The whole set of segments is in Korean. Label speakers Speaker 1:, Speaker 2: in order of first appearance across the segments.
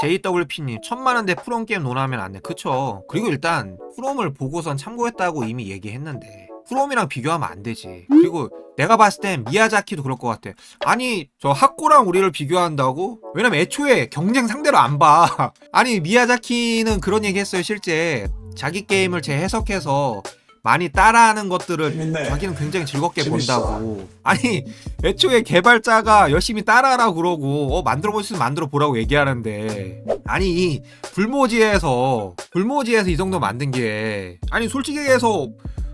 Speaker 1: JWP님 천만원대 프롬 게임 논하면 안돼. 그쵸? 그리고 일단 프롬을 보고선 참고했다고 이미 얘기했는데 프롬이랑 비교하면 안 되지. 그리고 내가 봤을 땐 미야자키도 그럴 것 같아. 아니 저 학고랑 우리를 비교한다고? 왜냐면 애초에 경쟁 상대로 안봐. 아니 미야자키는 그런 얘기 했어요 실제. 자기 게임을 재해석해서 많이 따라하는 것들을
Speaker 2: 재밌네.
Speaker 1: 자기는 굉장히 즐겁게
Speaker 2: 재밌어.
Speaker 1: 본다고. 아니 애초에 개발자가 열심히 따라하라 그러고 어 만들어 볼 수 있으면 만들어 보라고 얘기하는데. 아니 이 불모지에서 불모지에서 이 정도 만든 게 아니 솔직히 얘기해서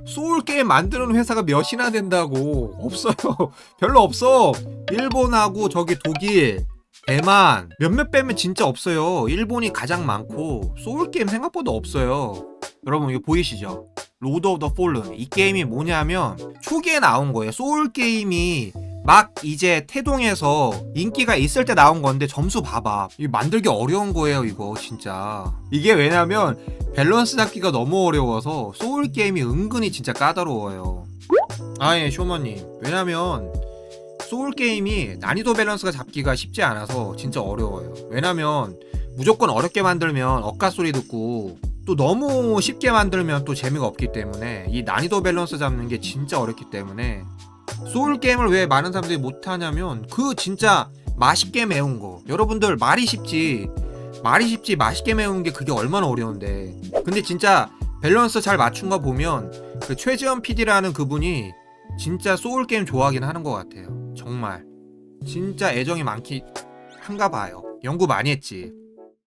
Speaker 1: 소울 게임 만드는 회사가 몇이나 된다고. 없어요. 별로 없어. 일본하고 저기 독일 대만 몇몇 빼면 진짜 없어요. 일본이 가장 많고 소울 게임 생각보다 없어요. 여러분 이거 보이시죠 로드 오브 더 폴른. 이 게임이 뭐냐면 초기에 나온 거예요. 소울 게임이 막 이제 태동에서 인기가 있을 때 나온 건데 점수 봐봐. 이거 만들기 어려운 거예요 이거 진짜. 이게 왜냐면 밸런스 잡기가 너무 어려워서 소울 게임이 은근히 진짜 까다로워요. 아예 쇼머님 왜냐면 소울 게임이 난이도 밸런스가 잡기가 쉽지 않아서 진짜 어려워요. 왜냐면 무조건 어렵게 만들면 억가 소리 듣고 또 너무 쉽게 만들면 또 재미가 없기 때문에 이 난이도 밸런스 잡는 게 진짜 어렵기 때문에 소울 게임을 왜 많은 사람들이 못하냐면 그 진짜 맛있게 매운 거. 여러분들 말이 쉽지 말이 쉽지 맛있게 매운 게 그게 얼마나 어려운데. 근데 진짜 밸런스 잘 맞춘 거 보면 그 최지원 PD라는 그분이 진짜 소울 게임 좋아하긴 하는 것 같아요. 정말. 진짜 애정이 많기 한가 봐요. 연구 많이 했지